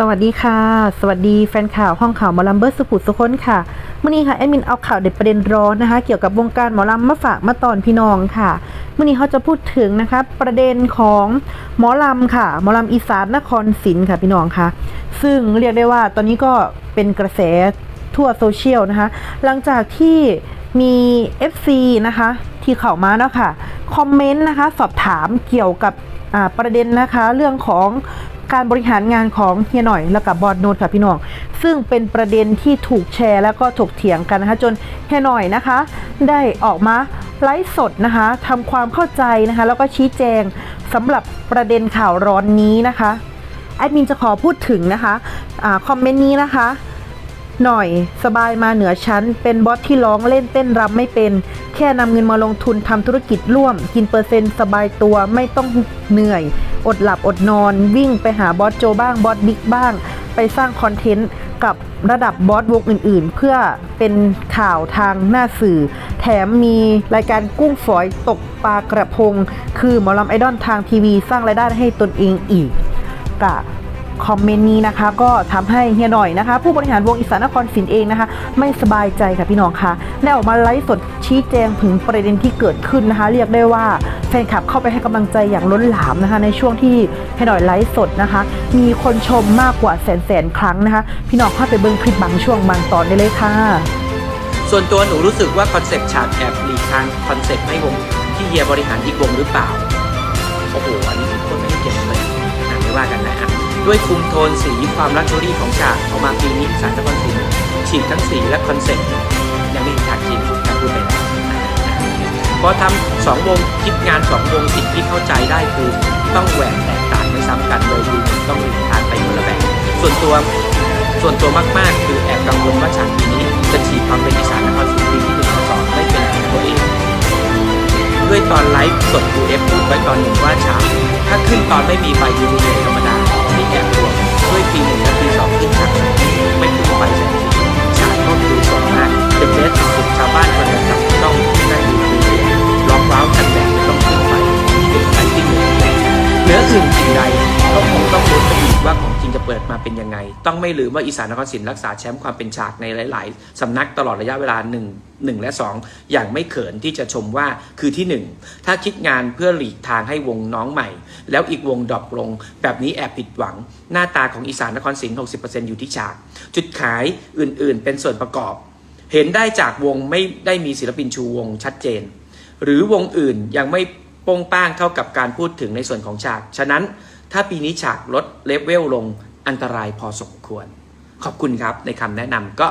สวัสดีค่ะ สวัสดีแฟนข่าวห้องข่าวหมอลำเบอร์สุขุสุคนค่ะมื่อนี้ค่ะแอดมินเอาข่าวเด็ดประเด็นร้อนนะคะ เกี่ยวกับวงการหมอลำมาฝากมาตอนพี่น้องค่ะมื่อนี้เขาจะพูดถึงนะคะประเด็นของหมอลำค่ะหมอลำอีสานนครศรีค่ะพี่น้องค่ะ ซึ่งเรียกได้ว่าตอนนี้ก็เป็นกระแสทั่วโซเชียลนะคะ หลังจากที่มี FC นะคะ ที่เข้ามาแล้วค่ะคอมเมนต์นะคะ สอบถามเกี่ยวกับประเด็นนะคะ เรื่องของ การบริหารงานของเฮียหน่อยและกับบอดโนดค่ะพี่น้องซึ่งเป็นประเด็นที่ถูกแชร์แล้วก็ถกเถียงกันนะคะจนเฮียหน่อยนะคะ ได้ออกมาไลฟ์สดนะคะทำความเข้าใจนะคะ แล้วก็ชี้แจงสำหรับประเด็นข่าวร้อนนี้นะคะแอดมินจะขอพูดถึงนะคะอคอมเมนต์นี้นะคะ หน่อย สบายมาเหนือชั้น เป็นบอสที่ร้องเล่นเต้นรำไม่เป็น แค่นำเงินมาลงทุนทำธุรกิจร่วม กินเปอร์เซ็นต์สบายตัวไม่ต้องเหนื่อย อดหลับอดนอน วิ่งไปหาบอสโจบ้างบอสบิ๊กบ้าง ไปสร้างคอนเทนต์กับระดับบอสวงอื่นๆ เพื่อเป็นข่าวทางหน้าสื่อ แถมมีรายการกุ้งฝอยตกปลากระพง คือหมอลำไอดอลทางทีวีสร้างรายได้ให้ตนเองอีกกะ คอมเมนต์นี้นะคะ ก็ทำให้เฮียหน่อยนะคะ ผู้บริหารวงอีสานนครศรีเองนะคะ ไม่สบายใจค่ะพี่น้องค่ะได้ออกมาไลฟ์สดชี้แจงถึงประเด็นที่เกิดขึ้นนะคะ เรียกได้ว่าแฟนคลับเข้าไปให้กำลังใจอย่างล้นหลามนะคะ ในช่วงที่เฮียหน่อยไลฟ์สดนะคะ มีคนชมมากกว่าแสนแสนครั้งนะคะ พี่น้องเข้าไปเบิ้งคลิปบางช่วงบางตอนได้เลยค่ะ ส่วนตัวหนูรู้สึกว่าคอนเซปต์ฉากแอบหลีกทางคอนเซปต์ให้วงที่เฮียบริหารอีกวงหรือเปล่าโอ้โหอันนี้คนไม่เก็บเลยอะไม่ว่ากันนะอะ ด้วยคุมโทนสีความลักชัวรี่ของฉากออกมาปีนี้สารนครศรีฉีกทั้งสีและคอนเซ็ปต์ยังไม่เห็นฉากจริงนะพูดไปแล้วพอทำสองวงคิดงานสองวงสิ่งที่เข้าใจได้คือต้องแหวกแตกต่างไม่ซ้ำกันโดยดูต้องหลีทางไปคนละแบบส่วนตัวส่วนตัวมากๆ คือแอบกังวลว่าฉากปีนี้จะฉีกความเป็นอีสานนครศรีปีที่หนึ่งข้อสองได้เป็นของตัวเองด้วยตอนไลฟ์สดดูเอฟพูดไว้ตอนหนึ่งว่าฉากถ้าขึ้นตอนไม่มีไฟยูทูบธรรมดา ไม่ขึ้นไฟแสงสีฉากก็ดูสดมากเป็นเบสสุดชาวบ้านคนหนึ่งกับ เปิดมาเป็นยังไง ต้องไม่ลืมว่าอีสานนครศรีรักษาแชมป์ความเป็นฉากในหลาย ๆ สำนักตลอดระยะเวลา 1 1 และ 2 อย่างไม่เขินที่จะชมว่าคือที่ 1 ถ้าคิดงานเพื่อหลีกทางให้วงน้องใหม่ แล้วอีกวงดรอปลง แบบนี้แอบผิดหวัง หน้าตาของอีสานนครศรี60%อยู่ที่ฉาก จุดขายอื่น ๆ เป็นส่วนประกอบ เห็นได้จากวงไม่ได้มีศิลปินชูวงชัดเจน หรือวงอื่นยังไม่โป้งป้างเท่ากับการพูดถึงในส่วนของฉาก ฉะนั้นถ้าปีนี้ฉากลดเลเวลลง อันตรายพอสมควร ขอบคุณครับในคำแนะนำก็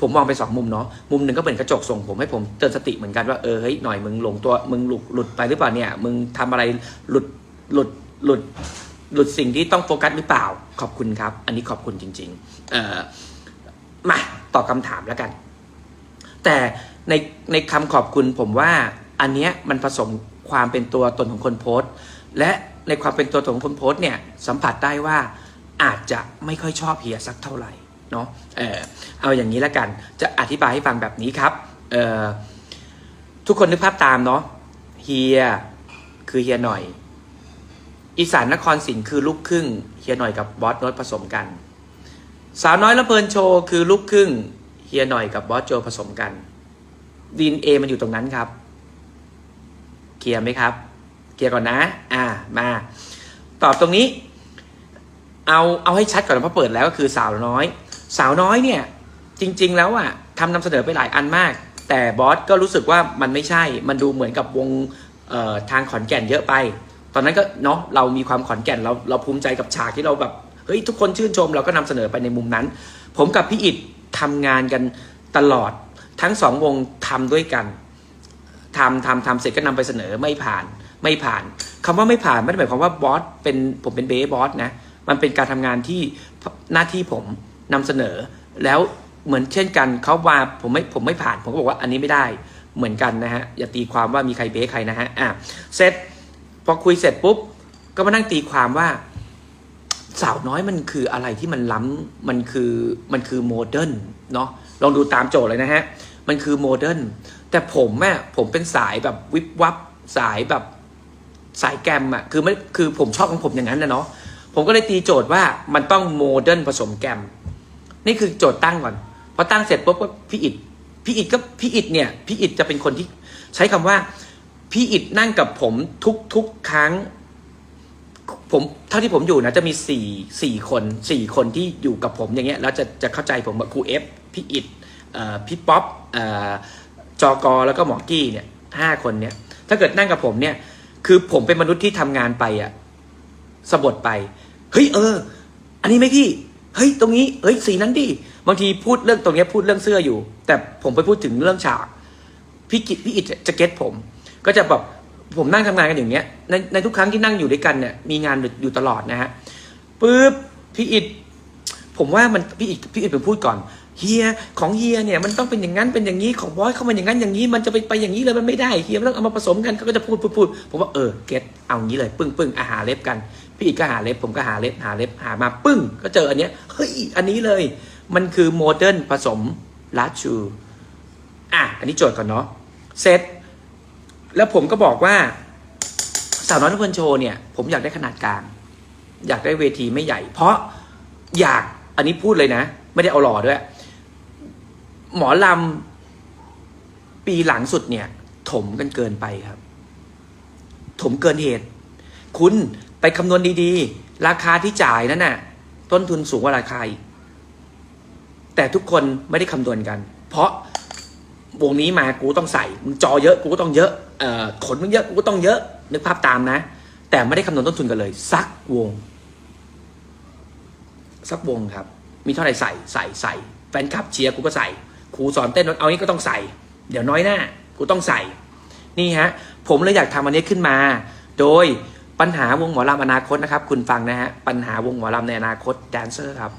ผมมองไปสองมุมเนาะมุมหนึ่งก็เป็นกระจกส่งผมให้ผมเตือนสติเหมือนกันว่าเออเฮ้ยหน่อยมึงหลงตัวมึงหลุดหลุดไปหรือเปล่าเนี่ย มึงทำอะไรหลุดหลุดหลุดหลุดสิ่งที่ต้องโฟกัสหรือเปล่า ขอบคุณครับ อันนี้ขอบคุณจริงๆเออมาตอบคำถามแล้วกัน แต่ในในคำขอบคุณผมว่าอันเนี้ยมันผสมความเป็นตัวตนของคนโพสต์ และในความเป็นตัวตนของคนโพสต์เนี่ยสัมผัสได้ว่า อาจจะไม่ค่อยชอบเฮียสักเท่าไหร่เนาะเออเอาอย่างนี้แล้วกันจะอธิบายให้ฟังแบบนี้ครับเออทุกคนนึกภาพตามเนาะเฮียคือเฮียหน่อย อีสานนครศรีคือลูกครึ่งเฮียหน่อยกับบอสโนตผสมกัน สาวน้อยละเพลินโชว์คือลูกครึ่งเฮียหน่อยกับบอสโจผสมกันดีนเอมันอยู่ตรงนั้นครับเคลียร์ไหมครับเคลียร์ก่อนนะ อ่ามา ตอบตรงนี้ เอาเอาให้ชัดก่อนเพราะเปิดแล้วก็คือสาวน้อย สาวน้อยเนี่ยจริง ๆ แล้วอะทำนำเสนอไปหลายอันมาก แต่บอสก็รู้สึกว่ามันไม่ใช่ มันดูเหมือนกับวงทางขอนแก่นเยอะไป ตอนนั้นก็เนาะเรามีความขอนแก่นเราเราภูมิใจกับฉากที่เราแบบเฮ้ยทุกคนชื่นชมเราก็นำเสนอไปในมุมนั้น ผมกับพี่อิดทำงานกันตลอดทั้งสองวงทำด้วยกันทำทำทำเสร็จก็นำไปเสนอไม่ผ่านไม่ผ่านคำว่าไม่ผ่านไม่ได้หมายความว่าบอสเป็นผมเป็นเบสบอสนะ มันเป็นการทำงานที่หน้าที่ผมนำเสนอ แล้วเหมือนเช่นกันเขาว่าผมไม่ผมไม่ผ่าน ผมก็บอกว่าอันนี้ไม่ได้เหมือนกันนะฮะ อย่าตีความว่ามีใครเบสใครนะฮะอะเสร็จพอคุยเสร็จปุ๊บ ก็มานั่งตีความว่าสาวน้อยมันคืออะไรที่มันล้ำมันคือมันคือโมเดิร์นเนาะลองดูตามโจทย์เลยนะฮะ มันคือโมเดิร์นแต่ผมแม่ผมเป็นสายแบบวิบวับสายแบบสายแกรมอะคือไม่คือผมชอบของผมอย่างนั้นนะเนาะ ผมก็เลยตีโจทย์ว่ามันต้องโมเดิร์นผสมแกรม นี่คือโจทย์ตั้งก่อนพอตั้งเสร็จปุ๊บก็พี่อิดพี่อิดก็พี่อิดเนี่ยพี่อิดจะเป็นคนที่ใช้คำว่า พี่อิดนั่งกับผมทุกทุกครั้ง ผมเท่าที่ผมอยู่นะจะมีสี่สี่คนสี่คนที่อยู่กับผมอย่างเงี้ยแล้วจะจะเข้าใจผมว่าครูเอฟพี่อิดออพี่ป๊อปออจอกอแล้วก็หมอกี้เนี่ยห้าคนเนี่ยถ้าเกิดนั่งกับผมเนี่ย คือผมเป็นมนุษย์ที่ทำงานไปอะสะบดไป เฮ้ยเออ อันนี้ไหมพี่ เฮ้ยตรงนี้เฮ้ยสีนั้นดิบางทีพูดเรื่องตรงนี้พูดเรื่องเสื้ออยู่ แต่ผมไปพูดถึงเรื่องฉากพี่กิจพี่อิจจะเก็ตผม ก็จะแบบผมนั่งทำงานกันอย่างเงี้ยในในทุกครั้งที่นั่งอยู่ด้วยกันเนี่ยมีงานอยู่ตลอดนะฮะปุ๊บพี่อิจผมว่ามันพี่อิจพี่อิจเป็นพูดก่อนเฮียของเฮียเนี่ยมันต้องเป็นอย่างนั้นเป็นอย่างนี้ของบอยเข้ามาอย่างนั้นอย่างนี้ มันจะไปไปอย่างนี้เลยมันไม่ได้เฮียมันต้องเอามาผสมกันเขาก็จะพูดพูดพูดผมว่าเออเก็ตเอางี้เลย ปึ้งปึ้งอาหาเล็บกัน พี่อิจก็หาเล็บ ผมก็หาเล็บหาเล็บหามาปึ้ง ก็เจออันเนี้ยเฮ้ยอันนี้เลย มันคือโมเดิร์นผสมลาชูอะอันนี้โจทย์ก่อนเนาะเสร็จแล้วผมก็บอกว่าสาวน้อยทุกคนโชว์เนี่ยผมอยากได้ขนาดกลาง อยากได้เวทีไม่ใหญ่ เพราะอยากอันนี้พูดเลยนะ ไม่ได้เอาหล่อด้วย หมอลำปีหลังสุดเนี่ย ถมกันเกินไปครับ ถมเกินเหตุ คุณ ไปคำนวณดีๆ ราคาที่จ่ายนั่นน่ะ ต้นทุนสูงกว่าราคาอีกแต่ทุกคนไม่ได้คำนวณกัน เพราะวงนี้มากูต้องใส่มึงจอเยอะกูก็ต้องเยอะเอ่อขนมึงเยอะกูก็ต้องเยอะ นึกภาพตามนะ แต่ไม่ได้คำนวณต้นทุนกันเลย สักวง สักวงครับ มีเท่าไหร่ใส่ใส่ใส่แฟนคลับเชียร์กูก็ใส่ครูสอนเต้นเอานี้ก็ต้องใส่ เดี๋ยวน้อยหน้ากูต้องใส่ นี่ฮะ ผมเลยอยากทำอันนี้ขึ้นมา โดย ปัญหาวงหมอลำอนาคตนะครับ คุณฟังนะฮะปัญหาวงหมอลำในอนาคตแดนเซอร์ครับ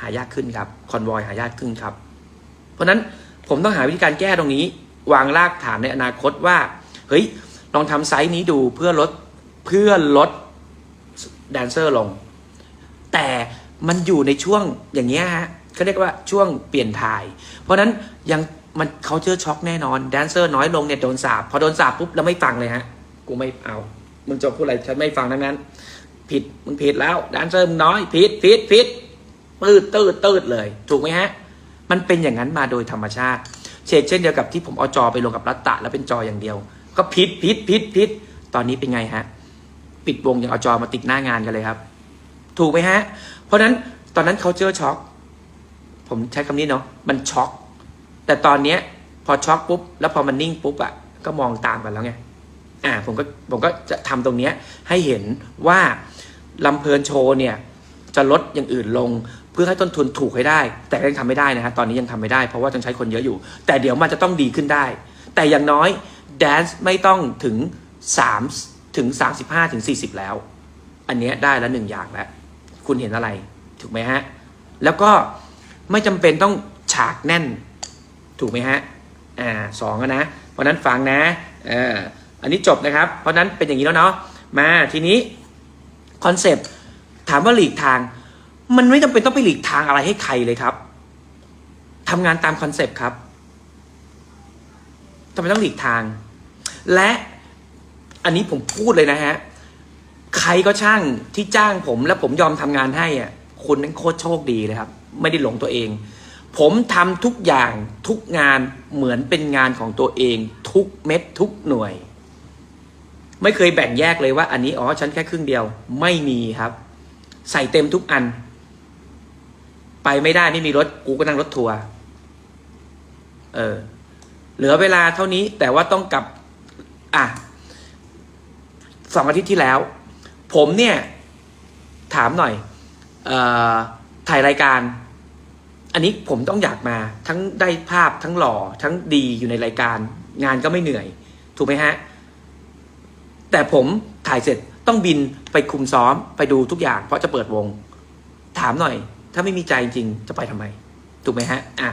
หายากขึ้นครับคอนวอยหายากขึ้นครับ เพราะฉะนั้นผมต้องหาวิธีการแก้ตรงนี้ วางรากฐานในอนาคตว่า เฮ้ย ลองทำไซส์นี้ดูเพื่อลดเพื่อลดแดนเซอร์ลง แต่มันอยู่ในช่วงอย่างเงี้ยฮะเขาเรียกว่าช่วงเปลี่ยนถ่าย เพราะฉะนั้นยังมันเขาเจอช็อกแน่นอนแดนเซอร์น้อยลงเนี่ยโดนสาบพอโดนสาบปุ๊บแล้วไม่ฟังเลยฮะกูไม่เอา มึงจะพูดอะไรฉันไม่ฟังทั้งนั้น ผิดมึงผิดแล้วแดนเซอร์มึงน้อยผิดผิดผิดปืดตืดตืดเลย ถูกไหมฮะ มันเป็นอย่างนั้นมาโดยธรรมชาติ เช่นเช่นเดียวกับที่ผมเอาจอไปลงกับรัตตะแล้วเป็นจออย่างเดียว ก็พิษพิษพิษพิษตอนนี้เป็นไงฮะ ปิดวงยังเอาจอมาติดหน้างานกันเลยครับ ถูกไหมฮะ เพราะฉะนั้นตอนนั้นเขาเจอช็อกผมใช้คำนี้เนาะมันช็อกแต่ตอนเนี้ยพอช็อกปุ๊บ แล้วพอมันนิ่งปุ๊บอะก็มองตามกันแล้วไง อ่าผมก็ผมก็จะทำตรงเนี้ยให้เห็นว่าลำเพลินโชว์เนี่ยจะลดอย่างอื่นลงเพื่อให้ต้นทุนถูกให้ได้ แต่ยังทำไม่ได้นะฮะตอนนี้ยังทำไม่ได้เพราะว่าต้องใช้คนเยอะอยู่ แต่เดี๋ยวมันจะต้องดีขึ้นได้ แต่อย่างน้อยแดนซ์ไม่ต้องถึง3ถึง35ถึง40 แล้ว อันเนี้ยได้แล้วหนึ่งอย่างแล้ว คุณเห็นอะไรถูกไหมฮะ แล้วก็ไม่จำเป็นต้องฉากแน่น ถูกไหมฮะ อ่าสองนะ เพราะนั้นฟังนะเออ อันนี้จบนะครับ เพราะนั้นเป็นอย่างนี้แล้วเนาะมาทีนี้คอนเซปต์ถามว่าหลีกทาง มันไม่จำเป็นต้องไปหลีกทางอะไรให้ใครเลยครับทำงานตามคอนเซปต์ครับทำไมต้องหลีกทาง และอันนี้ผมพูดเลยนะฮะใครก็ช่างที่จ้างผมแล้วผมยอมทำงานให้อะคุณนั้นโคตรโชคดีเลยครับ ไม่ได้หลงตัวเอง ผมทำทุกอย่างทุกงานเหมือนเป็นงานของตัวเอง ทุกเม็ดทุกหน่วย ไม่เคยแบ่งแยกเลยว่า อันนี้อ๋อฉันแค่ครึ่งเดียว ไม่มีครับ ใส่เต็มทุกอัน ไปไม่ได้ไม่มีรถกูก็นั่งรถทัวร์เออ เหลือเวลาเท่านี้แต่ว่าต้องกลับ อะสองอาทิตย์ที่แล้ว ผมเนี่ย ถามหน่อย เอ่อถ่ายรายการ อันนี้ผมต้องอยากมา ทั้งได้ภาพทั้งหล่อ ทั้งดีอยู่ในรายการ งานก็ไม่เหนื่อย ถูกไหมฮะ แต่ผมถ่ายเสร็จต้องบินไปคุมซ้อมไปดูทุกอย่าง เพราะจะเปิดวง ถามหน่อย ถ้าไม่มีใจจริงจะไปทำไม ถูกไหมฮะอะ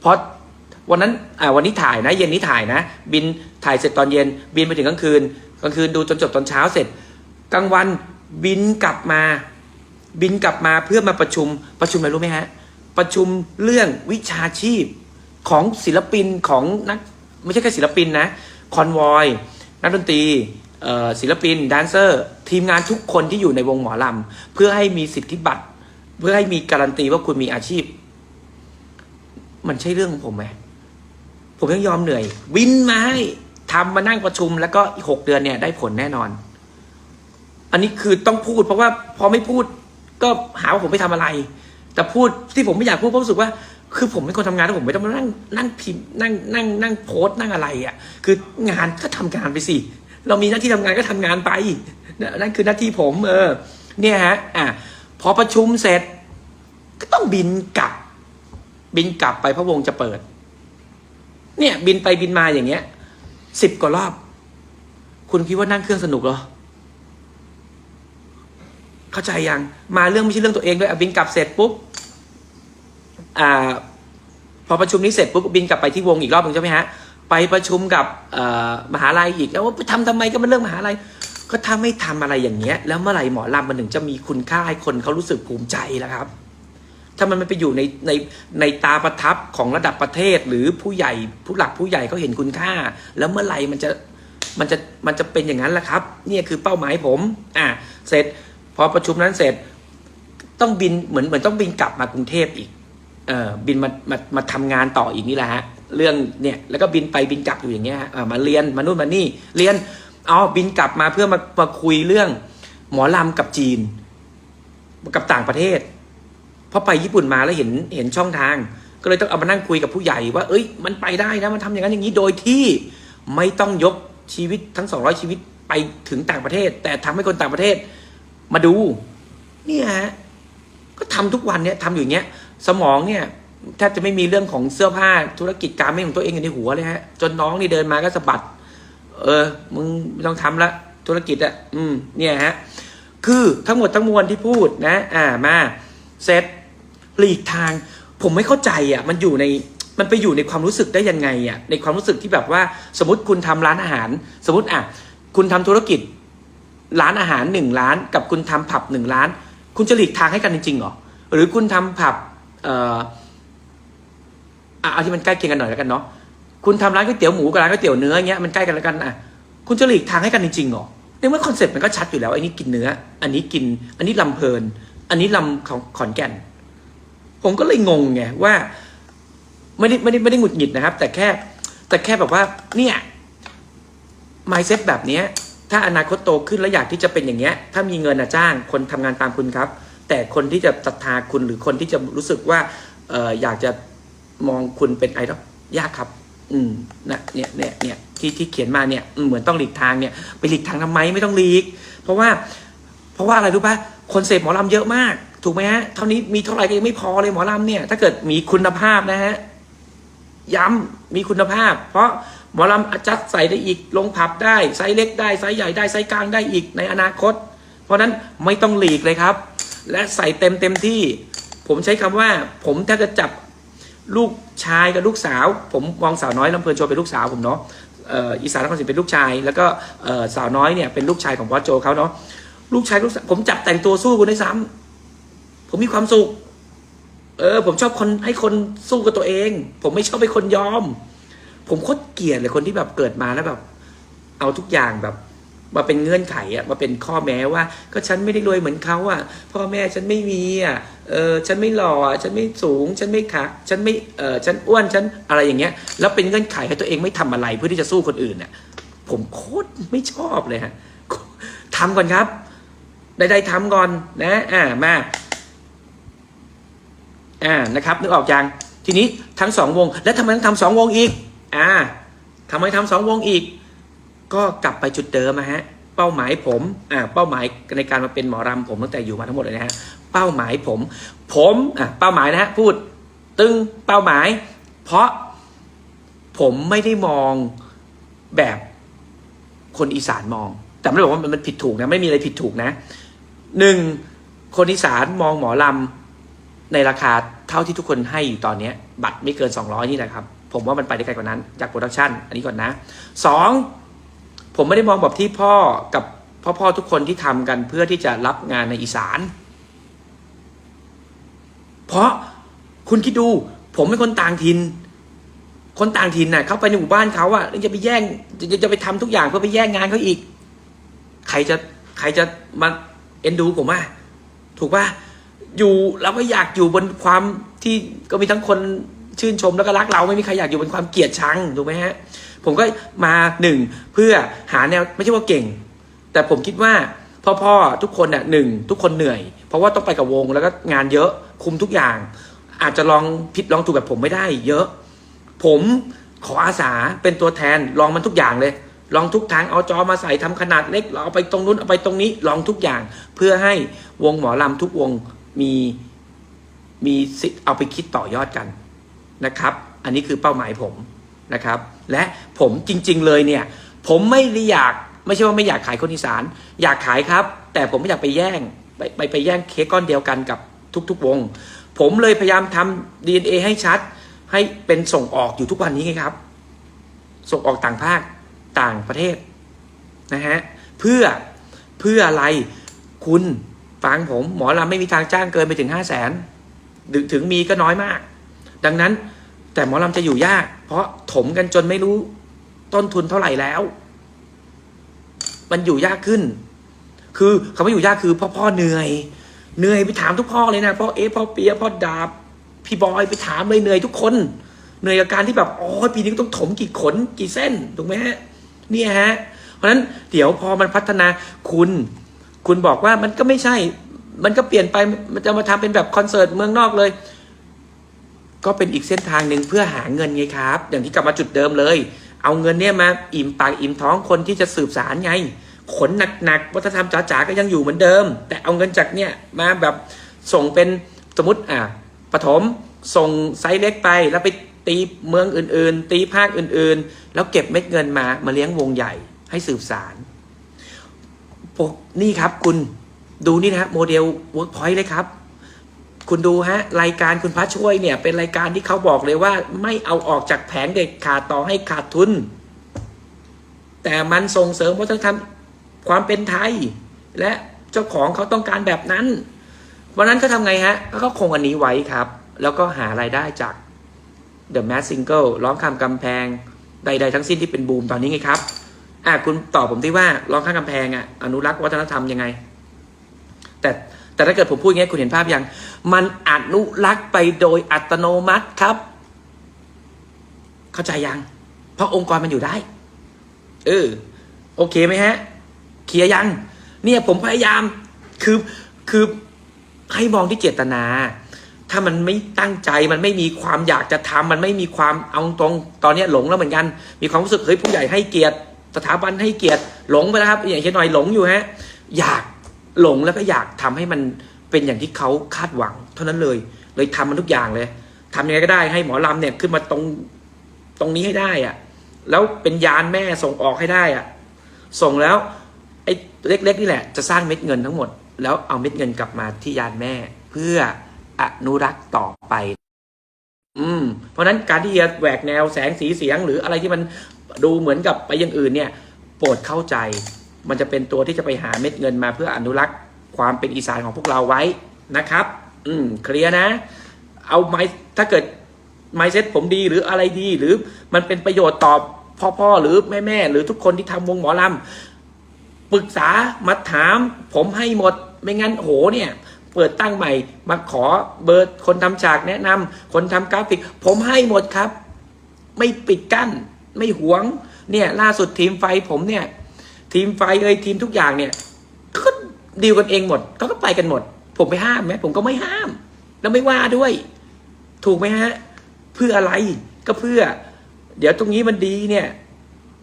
เพราะวันนั้นอ่าวันนี้ถ่ายนะ เย็นนี้ถ่ายนะ บินถ่ายเสร็จตอนเย็น บินไปถึงกลางคืนกลางคืนดูจนจบตอนเช้าเสร็จกลางวันบินกลับมา บินกลับมาเพื่อมาประชุมประชุมอะไรรู้ไหมฮะประชุมเรื่องวิชาชีพของศิลปินของนักไม่ใช่แค่ศิลปินนะคอนวอยนักดนตรี ศิลปินแดนเซอร์ ทีมงานทุกคนที่อยู่ในวงหมอลำเพื่อให้มีสิทธิบัตรเพื่อให้มีการันตีว่าคุณมีอาชีพ มันใช่เรื่องของผมไหมผมยังยอมเหนื่อย วินมาให้ทำมานั่งประชุม แล้วก็อีกหกเดือนเนี่ยได้ผลแน่นอน อันนี้คือต้องพูด เพราะว่าพอไม่พูด ก็หาว่าผมไม่ทำอะไร แต่พูดที่ผมไม่อยากพูดเพราะรู้สึกว่า คือผมเป็นคนทำงานแล้วผมไม่ต้องมานั่งนั่งพิมพ์นั่งนั่งนั่งโพสต์นั่งอะไรอะ คืองานก็ทำงานไปสิ เรามีหน้าที่ทำงานก็ทำงานไปนั่นคือหน้าที่ผม เออ เนี่ยฮะ อะพอประชุมเสร็จ ก็ต้องบินกลับ บินกลับไปพระวงจะเปิด เนี่ย บินไปบินมาอย่างเงี้ยสิบกว่ารอบ คุณคิดว่านั่งเครื่องสนุกเหรอ เข้าใจยัง มาเรื่องไม่ใช่เรื่องตัวเองด้วยอะบินกลับเสร็จปุ๊บ อ่า พอประชุมนี้เสร็จปุ๊บบินกลับไปที่วงอีกรอบหนึ่งใช่ไหมฮะ ไปประชุมกับมหาลัยอีกแล้วว่าไปทำทำไมก็มันเรื่องมหาลัย ก็ถ้าไม่ทำอะไรอย่างเงี้ย แล้วเมื่อไหร่หมอลำมันถึงจะมีคุณค่าให้คนเขารู้สึกภูมิใจล่ะครับ ถ้ามันไม่ไปอยู่ในในในตาประทับของระดับประเทศหรือผู้ใหญ่ผู้หลักผู้ใหญ่เขาเห็นคุณค่า แล้วเมื่อไหร่มันจะมันจะมันจะเป็นอย่างนั้นแหละครับ เนี่ยคือเป้าหมายผม อะเสร็จพอประชุมนั้นเสร็จต้องบินเหมือนเหมือนต้องบินกลับมากรุงเทพอีก เออบินมามามาทำงานต่ออีกนี่แหละฮะ เรื่องเนี่ยแล้วก็บินไปบินกลับอยู่อย่างเงี้ยฮะมาเรียนมานู่นมานี่ เรียนอ๋อบินกลับมาเพื่อมามาคุยเรื่องหมอลำกับจีน กับต่างประเทศเพราะไปญี่ปุ่นมาแล้วเห็นเห็นช่องทาง ก็เลยต้องเอามานั่งคุยกับผู้ใหญ่ว่า เอ้ย มันไปได้นะมันทำอย่างนั้นอย่างนี้โดยที่ไม่ต้องยกชีวิตทั้งสองร้อยชีวิตไปถึงต่างประเทศ แต่ทำให้คนต่างประเทศ มาดู เนี่ยฮะก็ทำทุกวันเนี่ยทำอยู่เงี้ย สมองเนี่ย แทบจะไม่มีเรื่องของเสื้อผ้าธุรกิจการไม่ของตัวเองอยู่ในหัวเลยฮะ จนน้องนี่เดินมาก็สะบัด เออ มึงไม่ต้องทำละธุรกิจอะอืม เนี่ยฮะ คือทั้งหมดทั้งมวลที่พูดนะ อ่ามาเซตหลีกทาง ผมไม่เข้าใจอะ มันอยู่ในมันไปอยู่ในความรู้สึกได้ยังไงอะในความรู้สึกที่แบบว่า สมมติคุณทำร้านอาหาร สมมติอะคุณทำธุรกิจ ร้านอาหารหนึ่งร้าน กับคุณทำผับหนึ่งร้าน คุณจะหลีกทางให้กันจริงๆหรอหรือคุณทำผับเอ่อ อะเอาที่มันใกล้เคียงกันหน่อยแล้วกันเนาะคุณทำร้านก๋วยเตี๋ยวหมูกับร้านก๋วยเตี๋ยวเนื้อเงี้ยมันใกล้กันแล้วกันอะคุณจะหลีกทางให้กันจริงๆเหรอในเมื่อคอนเซ็ปต์มันก็ชัดอยู่แล้วไอ้นี่กินเนื้อ อันนี้กิน อันนี้ลำเพลิน อันนี้ลำของขอนแก่น ผมก็เลยงงไงว่า ไม่ได้ไม่ได้ไม่ได้หงุดหงิดนะครับ แต่แค่ แต่แค่แบบว่า เนี่ยมายเซ็ตแบบเนี้ย ถ้าอนาคตโตขึ้นแล้วอยากที่จะเป็นอย่างเงี้ย ถ้ามีเงินนะจ้าง คนทำงานตามคุณครับ แต่คนที่จะศรัทธาคุณหรือคนที่จะรู้สึกว่าเอออยากจะ มองคุณเป็นไอดอลยากครับ อืมนะเนี่ยเนี่ยเนี่ยที่ที่เขียนมาเนี่ยเหมือนต้องหลีกทางเนี่ยไปหลีกทางทำไมไม่ต้องหลีก เพราะว่า เพราะว่าอะไรรู้ปะคนเสพหมอลำเยอะมาก ถูกไหมฮะเท่านี้มีเท่าไหร่ก็ยังไม่พอเลยหมอลำเนี่ย ถ้าเกิดมีคุณภาพนะฮะย้ำมีคุณภาพ เพราะหมอลำอาจัดใส่ได้อีกลงผับได้ไซส์เล็กได้ไซส์ใหญ่ได้ไซส์กลางได้อีกในอนาคต เพราะฉะนั้นไม่ต้องหลีกเลยครับ และใส่เต็มเต็มที่ ผมใช้คำว่า ผมแทบจะจับ ลูกชายกับลูกสาว ผมมองสาวน้อยลำเพลินโชว์เป็นลูกสาวผมเนาะอีสานนครศรีเป็นลูกชาย แล้วก็สาวน้อยเนี่ยเป็นลูกชายของบอสโจเขาเนาะลูกชายลูกสาวผมจับแต่งตัวสู้คุณได้ซ้ำผมมีความสุข เออ ผมชอบคนให้คนสู้กับตัวเอง ผมไม่ชอบให้คนยอม ผมโคตรเกลียดเลยคนที่แบบเกิดมาแล้วแบบ เอาทุกอย่างแบบมาเป็นเงื่อนไขอะมาเป็นข้อแม้ว่า ก็ฉันไม่ได้รวยเหมือนเขาอะพ่อแม่ฉันไม่มีอะ เออฉันไม่หล่อฉันไม่สูง ฉันไม่ขาฉันไม่เออฉันอ้วนฉันอะไรอย่างเงี้ย แล้วเป็นเงื่อนไขให้ตัวเองไม่ทำอะไรเพื่อที่จะสู้คนอื่นอะผมโคตรไม่ชอบเลยฮะทำก่อนครับใดๆทำก่อนนะอ่ามาอ่านะครับนึกออกยังทีนี้ทั้งสองวง แล้วทำไมต้องทำสองวงอีก อ่าทำไมทำสองวงอีก ก็กลับไปจุดเดิมนะฮะ เป้าหมายผมอ่าเป้าหมายในการมาเป็นหมอรำผมตั้งแต่อยู่มาทั้งหมดเลยนะฮะเป้าหมายผม ผมอะเป้าหมายนะฮะพูด ตึงเป้าหมาย เพราะผมไม่ได้มองแบบคนอีสานมอง แต่ไม่ได้บอกว่ามันผิดถูกนะ ไม่มีอะไรผิดถูกนะหนึ่งคนอีสานมองหมอลำในราคาเท่าที่ทุกคนให้อยู่ตอนเนี้ยบัตรไม่เกิน 200 นี่แหละครับ ผมว่ามันไปได้ไกลกว่านั้นจากโปรดักชันอันนี้ก่อนนะสอง ผมไม่ได้มองแบบที่พ่อกับพ่อพ่อทุกคนที่ทำกันเพื่อที่จะรับงานในอีสาน เพราะคุณคิดดู ผมเป็นคนต่างถิ่นคนต่างถิ่นน่ะเข้าไปในหมู่บ้านเขาอะแล้วจะไปแย่งจะจะไปทำทุกอย่างเพื่อไปแย่งงานเขาอีก ใครจะใครจะมาเอ็นดูผมอะถูกป่ะอยู่เราก็อยากอยู่บนความที่ก็มีทั้งคนชื่นชมแล้วก็รักเราไม่มีใครอยากอยู่บนความเกลียดชังถูกไหมฮะ ผมก็มาหนึ่งเพื่อหาแนวไม่ใช่ว่าเก่ง แต่ผมคิดว่าพ่อพ่อๆทุกคนน่ะหนึ่งทุกคนเหนื่อย เพราะว่าต้องไปกับวงแล้วก็งานเยอะคุมทุกอย่าง อาจจะลองผิดลองถูกแบบผมไม่ได้ เยอะ ผมขออาสาเป็นตัวแทนลองมันทุกอย่างเลย ลองทุกทางเอาจอมาใส่ทำขนาดเล็กเราเอาไปตรงนู้นเอาไปตรงนี้ลองทุกอย่าง เพื่อให้วงหมอลำทุกวงมีมีสิทธิ์เอาไปคิดต่อยอดกันนะครับ อันนี้คือเป้าหมายผมนะครับ และผมจริง ๆ เลยเนี่ย ผมไม่ได้อยากไม่ใช่ว่าไม่อยากขายคนอีสาน อยากขายครับ แต่ผมไม่อยากไปแย่งไปไปไปแย่งเค้กก้อนเดียวกันกับทุก ๆ วง ผมเลยพยายามทำ DNA ให้ชัด ให้เป็นส่งออกอยู่ทุกวันนี้ไงครับ ส่งออกต่างภาคต่างประเทศนะฮะเพื่อเพื่ออะไรคุณฟังผมหมอลำไม่มีทางจ้างเกินไปถึงห้าแสนถึงมีก็น้อยมาก ดังนั้น แต่หมอลำจะอยู่ยาก เพราะถมกันจนไม่รู้ต้นทุนเท่าไหร่แล้ว มันอยู่ยากขึ้น คือคำว่าอยู่ยากคือพ่อพ่อเหนื่อยเหนื่อยไปถามทุกพ่อเลยนะพ่อเอพ่อเปียพ่อดาบพี่บอยไปถามเลยเหนื่อยทุกคน เหนื่อยกับการที่แบบโอ้ยปีนี้ต้องถมกี่ขนกี่เส้นถูกไหมฮะเนี่ยฮะ เพราะฉะนั้นเดี๋ยวพอมันพัฒนาคุณ คุณบอกว่ามันก็ไม่ใช่ มันก็เปลี่ยนไปมันจะมาทำเป็นแบบคอนเสิร์ตเมืองนอกเลย ก็เป็นอีกเส้นทางหนึ่งเพื่อหาเงินไงครับ อย่างที่กลับมาจุดเดิมเลย เอาเงินเนี่ยมาอิ่มปากอิ่มท้องคนที่จะสืบสารไง ขนหนักๆวัฒนธรรมจ๋าๆก็ยังอยู่เหมือนเดิม แต่เอาเงินจากเนี่ยมาแบบส่งเป็นสมมติอะปฐมส่งไซส์เล็กไปแล้วไปตีเมืองอื่นๆ ตีภาคอื่นๆ แล้วเก็บเม็ดเงินมามาเลี้ยงวงใหญ่ให้สืบสารพวกนี่ครับคุณดูนี่นะฮะโมเดลเวิร์กพอยต์เลยครับ คุณดูฮะรายการคุณพระช่วยเนี่ย เป็นรายการที่เขาบอกเลยว่า ไม่เอาออกจากแผงเด็กขาดต่อให้ขาดทุน แต่มันส่งเสริมวัฒนธรรมความเป็นไทย และเจ้าของเขาต้องการแบบนั้น วันนั้นก็ทำไงฮะก็เขาคงอันนี้ไว้ครับ แล้วก็หารายได้จาก The m a s Single ร้องคำกำแพงใด ๆ ทั้งสิ้นที่เป็นบูมตอนนี้ไงครับอะคุณตอบผมที่ว่าร้องข้างกำแพงอะอนุรักษ์วัฒนธรรมยังไง แต่ แต่ถ้าเกิดผมพูดอย่างนี้คุณเห็นภาพยัง มันอนุรักษ์ไปโดยอัตโนมัติครับ เข้าใจยัง เพราะองค์กรมันอยู่ได้ เออ โอเคไหมฮะ เคลียร์ยัง เนี่ยผมพยายาม คือ คือให้มองที่เจตนา ถ้ามันไม่ตั้งใจ มันไม่มีความอยากจะทำมันไม่มีความเอาตรง ตอนนี้หลงแล้วเหมือนกัน มีความรู้สึก เฮ้ยผู้ใหญ่ให้เกียรติ สถาบันให้เกียรติ หลงไปแล้วครับ อย่างเช่นหน่อยหลงอยู่ฮะ อยาก หลงแล้วก็อยากทำให้มันเป็นอย่างที่เขาคาดหวัง เท่านั้นเลย เลยทำมันทุกอย่างเลยทำยังไงก็ได้ให้หมอลำเนี่ยขึ้นมาตรงตรงนี้ให้ได้อะแล้วเป็นยานแม่ส่งออกให้ได้อะส่งแล้วไอ้เล็กๆนี่แหละ จะสร้างเม็ดเงินทั้งหมด แล้วเอาเม็ดเงินกลับมาที่ยานแม่ เพื่ออนุรักษ์ต่อไป อืม เพราะฉะนั้นการที่จะแหวกแนวแสงสีเสียงหรืออะไรที่มันดูเหมือนกับไปอย่างอื่นเนี่ย โปรดเข้าใจ มันจะเป็นตัวที่จะไปหาเม็ดเงินมาเพื่ออนุรักษ์ความเป็นอีสานของพวกเราไว้นะครับ อืมเคลียร์นะ เอาไม้ถ้าเกิดไมเซ็ตผมดีหรืออะไรดีหรือมันเป็นประโยชน์ต่อพ่อพ่อหรือแม่แม่หรือทุกคนที่ทำวงหมอลำปรึกษามาถาม ผมให้หมดไม่งั้นโหเนี่ยเปิดตั้งใหม่มาขอเบอร์คนทำฉากแนะนำคนทำกราฟิก ผมให้หมดครับ ไม่ปิดกั้น ไม่หวง เนี่ย ล่าสุดทีมไฟผมเนี่ย ทีมไฟเอ้ยทีมทุกอย่างเนี่ยเขาก็ดีลกันเองหมดเขาก็ไปกันหมด ผมไปห้ามไหมผมก็ไม่ห้าม แล้วไม่ว่าด้วย ถูกไหมฮะ เพื่ออะไรก็เพื่อ เดี๋ยวตรงนี้มันดีเนี่ย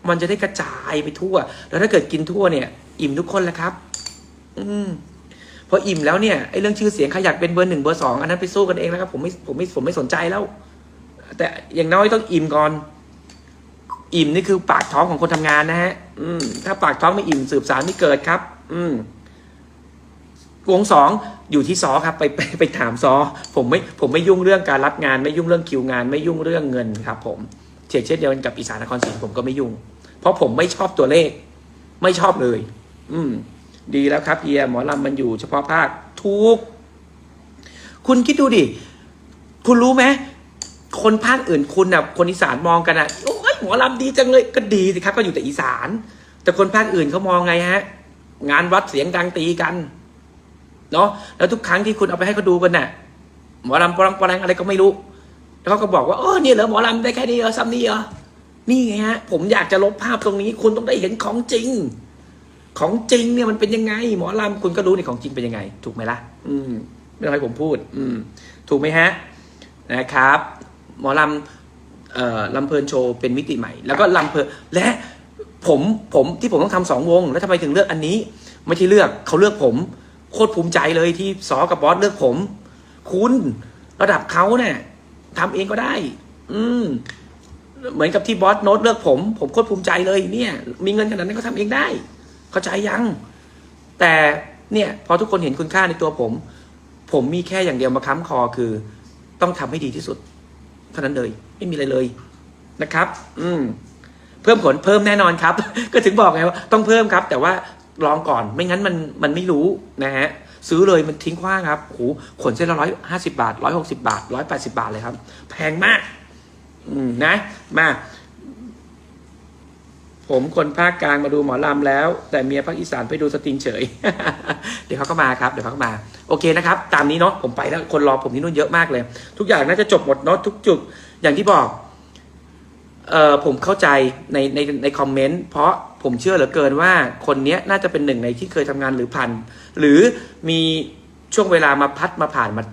มันจะได้กระจายไปทั่ว แล้วถ้าเกิดกินทั่วเนี่ย อิ่มทุกคนแหละครับ อืมพออิ่มแล้วเนี่ยไอ้เรื่องชื่อเสียงใครอยากเป็นเบอร์หนึ่งเบอร์สองอันนั้นไปสู้กันเองนะครับผมไม่ผมไม่ผมไม่สนใจแล้ว แต่อย่างน้อยต้องอิ่มก่อน อิ่มนี่คือปากท้องของคนทำงานนะฮะ อืม ถ้าปากท้องไม่อิ่มสืบสารไม่เกิดครับ อืมวงสองอยู่ที่ซอครับ ไปไปไปถามซอ ผมไม่ผมไม่ยุ่งเรื่องการรับงาน ไม่ยุ่งเรื่องคิวงาน ไม่ยุ่งเรื่องเงินครับ ผมเช่นเช่นเดียวกันกับอีสานนครศรีผมก็ไม่ยุ่ง เพราะผมไม่ชอบตัวเลข ไม่ชอบเลย อืม ดีแล้วครับเฮียหมอลำมันอยู่เฉพาะภาคทุก คุณคิดดูดิ คุณรู้ไหมคนภาคอื่นคุณน่ะ คนอีสานมองกันอะโอ้ มอลำดีจังเลยก็ดีสิครับ ก็อยู่แต่อีสาน แต่คนภาคอื่นเขามองไงฮะ งานวัดเสียงดังตีกันเนาะแล้วทุกครั้งที่คุณเอาไปให้เขาดูกันน่ะหมอลำปรังปรังอะไรก็ไม่รู้ แล้วเขาก็บอกว่าเออเนี่ยเหรอหมอลำได้แค่นี้เหรอซ้ำนี้เหรอนี่ไงฮะ ผมอยากจะลบภาพตรงนี้ คุณต้องได้เห็นของจริง ของจริงเนี่ยมันเป็นยังไง หมอลำคุณก็รู้นี่ของจริงเป็นยังไง ถูกไหมล่ะ อืมไม่ต้องให้ผมพูด อืม ถูกไหมฮะ นะครับ หมอลำ ลำเพลินโชว์เป็นมิติใหม่ แล้วก็ลำเพลินและผมผมที่ผมต้องทำสองวง แล้วทำไมถึงเลือกอันนี้ ไม่ใช่เลือกเขาเลือกผม โคตรภูมิใจเลยที่ซอกับบอสเลือกผม คุณระดับเขาเนี่ยทำเองก็ได้ อืมเหมือนกับที่บอสโน้ตเลือกผม ผมโคตรภูมิใจเลยเนี่ย มีเงินขนาดนั้นก็ทำเองได้ เข้าใจยัง แต่เนี่ยพอทุกคนเห็นคุณค่าในตัวผม ผมมีแค่อย่างเดียวมาค้ำคอคือ ต้องทำให้ดีที่สุด ท่านั้นเลยไม่มีอะไรเลยนะครับ อืมเพิ่มผลเพิ่มแน่นอนครับ ก็ถึงบอกไงว่าต้องเพิ่มครับ แต่ว่าลองก่อนไม่งั้นมันมันไม่รู้นะฮะซื้อเลยมันทิ้งขว้างครับโหขนเส้นละร้อยห้าสิบาทร้อยหกสิบาทร้อยแปดสิบาทเลยครับ แพงมาก อืมนะ มา ผมคนภาคกลางมาดูหมอลำแล้ว แต่เมียภาคอีสานไปดูสตริงเฉย เดี๋ยวเขาก็มาครับเดี๋ยวเขาก็มา โอเคนะครับ ตามนี้เนาะผมไปแล้วคนรอผมที่นู่นเยอะมากเลย ทุกอย่างน่าจะจบหมดเนาะทุกจุดอย่างที่บอกเออผมเข้าใจในในในคอมเมนต์เพราะผมเชื่อเหลือเกินว่าคนเนี้ยน่าจะเป็นหนึ่งในที่เคยทำงานหรือพัน หรือมีช่วงเวลามาพัดมาผ่านมา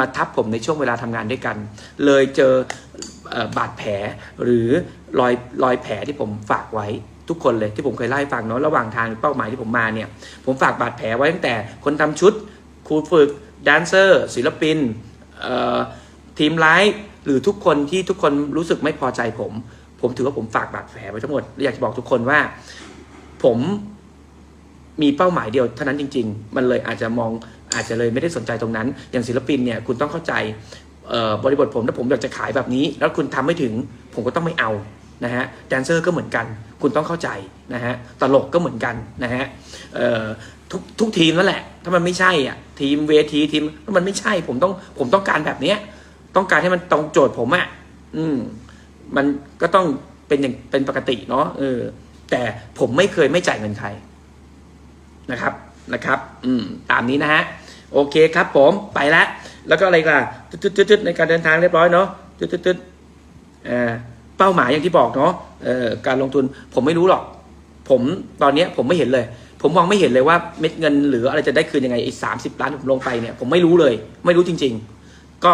มาทับผมในช่วงเวลาทำงานด้วยกัน เลยเจอ บาดแผลหรือรอยรอยแผลที่ผมฝากไว้ทุกคนเลยที่ผมเคยเล่าให้ฟังเนาะระหว่างทางเป้าหมายที่ผมมาเนี่ย ผมฝากบาดแผลไว้ตั้งแต่คนทำชุดครูฝึกแดนเซอร์ ศิลปินทีมไลฟ์หรือทุกคนที่ทุกคนรู้สึกไม่พอใจผม ผมถือว่าผมฝากบาดแผลไว้ทั้งหมดและอยากจะบอกทุกคนว่า ผมมีเป้าหมายเดียวเท่านั้นจริง ๆ มันเลยอาจจะมองอาจจะเลยไม่ได้สนใจตรงนั้น อย่างศิลปินเนี่ยคุณต้องเข้าใจ บริบทผมถ้าผมอยากจะขายแบบนี้ แล้วคุณทำไม่ถึงผมก็ต้องไม่เอานะฮะแดนเซอร์ก็เหมือนกัน คุณต้องเข้าใจนะฮะตลกก็เหมือนกันนะฮะทุกทุกทีมนั่นแหละ ถ้ามันไม่ใช่อะทีมเวทีทีมถ้ามันไม่ใช่ผมต้องผมต้องการแบบเนี้ยต้องการให้มันตรงโจทย์ผมอะอืมมันก็ต้องเป็นอย่างเป็นปกติเนาะเออแต่ผมไม่เคยไม่จ่ายเงินใครนะครับนะครับ อืมตามนี้นะฮะโอเคครับผมไปแล้ว แล้วก็อะไรล่ะตึ๊ดๆในการเดินทางเรียบร้อยเนาะตึ๊ดๆเอ่อเป้าหมายอย่างที่บอกเนาะเอ่อการลงทุนผมไม่รู้หรอก ผมตอนเนี้ยผมไม่เห็นเลย ผมมองไม่เห็นเลยว่าเม็ดเงินหรืออะไรจะได้คืนยังไงไอ้สามสิบล้านผมลงไปเนี่ยผมไม่รู้เลย ไม่รู้จริง ๆ ก็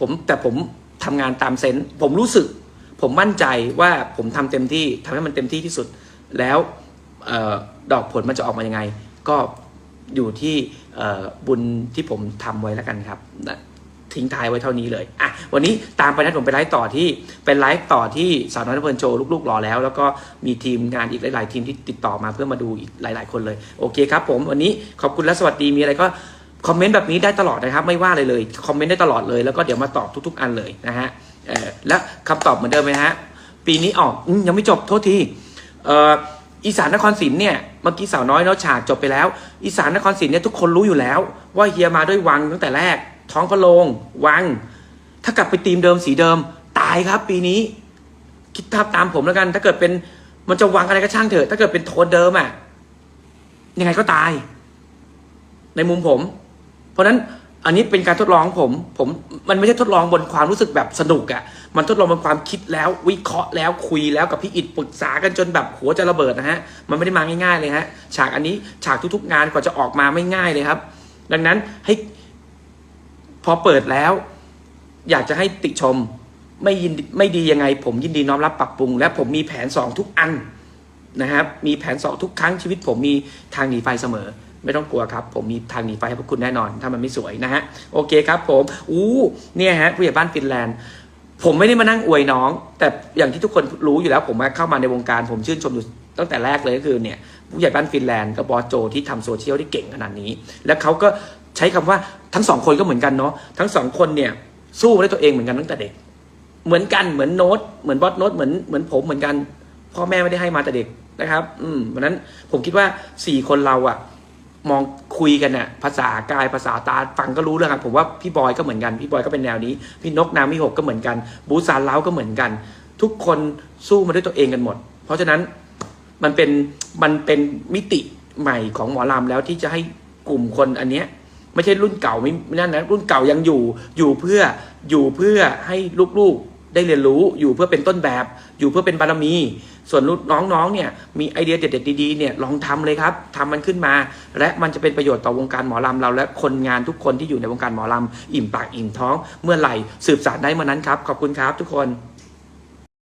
ผมแต่ผมทำงานตามเซนส์ผมรู้สึก ผมมั่นใจว่าผมทำเต็มที่ทำให้มันเต็มที่ที่สุด แล้วออดอกผลมันจะออกมายังไง ก็ อยู่ที่บุญที่ผมทำไว้แล้วกันครับทิ้งท้ายไว้เท่านี้เลย อะ วันนี้ตามไปนะผมไปไลฟ์ต่อที่เป็นไลฟ์ต่อที่สาวน้อยนเพลินโชว์ลูกๆรอแล้ว แล้วก็มีทีมงานอีกหลาย ๆ ทีมที่ติดต่อมาเพื่อมาดูอีกหลาย ๆ คนเลย โอเคครับผม วันนี้ขอบคุณและสวัสดีมีอะไรก็คอมเมนต์แบบนี้ได้ตลอดนะครับ ไม่ว่าเลยเลยคอมเมนต์ได้ตลอดเลยแล้วก็เดี๋ยวมาตอบทุก ๆ อันเลยนะฮะเออและคำตอบเหมือนเดิมไหมฮะปีนี้ออกอยังไม่จบโทษทีเอ่อ อีสานนครศรีเนี่ยเมื่อกี้สาวน้อยเนาะฉากจบไปแล้ว อีสานนครศรีเนี่ยทุกคนรู้อยู่แล้ว ว่าเฮียมาด้วยวังตั้งแต่แรก ท้องพระโรงวัง ถ้ากลับไปตีมเดิมสีเดิม ตายครับปีนี้ คิดภาพตามผมแล้วกัน ถ้าเกิดเป็นมันจะวังอะไรก็ช่างเถอะ ถ้าเกิดเป็นโทนเดิมอะยังไงก็ตาย ในมุมผม เพราะฉะนั้นอันนี้เป็นการทดลองของผม ผมมันไม่ใช่ทดลองบนความรู้สึกแบบสนุกอะ่ะ มันทดลองบนความคิดแล้ววิเคราะห์แล้วคุยแล้วกับพี่อิดปรึกษากันจนแบบหัวจะระเบิดนะฮะมันไม่ได้มาง่ายๆเลยฮะฉากอันนี้ฉากทุกๆงานกว่าจะออกมาไม่ง่ายเลยครับ ดังนั้นให้พอเปิดแล้ว อยากจะให้ติชมไม่ยินไม่ดียังไง ผมยินดีน้อมรับปรับปรุง และผมมีแผนสองทุกอันนะครับมีแผนสองทุกครั้งชีวิต ผมมีทางหนีไฟเสมอ ไม่ต้องกลัวครับ ผมมีทางหนีไฟให้พวกคุณแน่นอน ถ้ามันไม่สวยนะฮะโอเคครับผมอู้เนี่ยฮะผู้ใหญ่บ้านฟินแลนด์ ผมไม่ได้มานั่งอวยน้อง แต่อย่างที่ทุกคนรู้อยู่แล้ว ผมมาเข้ามาในวงการผมชื่นชมอยู่ตั้งแต่แรกเลยก็คือเนี่ยผู้ใหญ่บ้านฟินแลนด์กับบอสโจที่ทำโซเชียลที่เก่งขนาดนี้ แล้วเขาก็ใช้คำว่าทั้งสองคนก็เหมือนกันเนาะทั้งสองคนเนี่ยสู้ด้วยตัวเองเหมือนกันตั้งแต่เด็ก เหมือนกันเหมือนโน้ตเหมือนบอสโน้ตเหมือนเหมือนผมเหมือนกัน พ่อแม่ไม่ได้ให้มาแต่เด็กนะครับ อืมวันนั้นผมคิดว่าสี่คนเราอะ มองคุยกันน่ะภาษากายภาษาตาฟังก็รู้เรื่องครับผมว่าพี่บอยก็เหมือนกันพี่บอยก็เป็นแนวนี้ พี่นกนามิหกก็เหมือนกัน บูซานเล้าก็เหมือนกัน ทุกคนสู้มาด้วยตัวเองกันหมด เพราะฉะนั้นมันเป็นมันเป็นมิติใหม่ของหมอลำแล้วที่จะให้กลุ่มคนอันเนี้ยไม่ใช่รุ่นเก่าไม่ไม่นั่นนะรุ่นเก่ายังอยู่อยู่เพื่ออยู่เพื่อให้ลูกๆ ได้เรียนรู้อยู่เพื่อเป็นต้นแบบ อยู่เพื่อเป็นบารมี ส่วนรุ่นน้องๆเนี่ยมีไอเดียเด็ดๆดีๆเนี่ยลองทำเลยครับทำมันขึ้นมา และมันจะเป็นประโยชน์ต่อวงการหมอลำเรา และคนงานทุกคนที่อยู่ในวงการหมอลำอิ่มปากอิ่มท้อง เมื่อไหร่สืบสานได้เมื่อนั้นครับขอบคุณครับทุกคน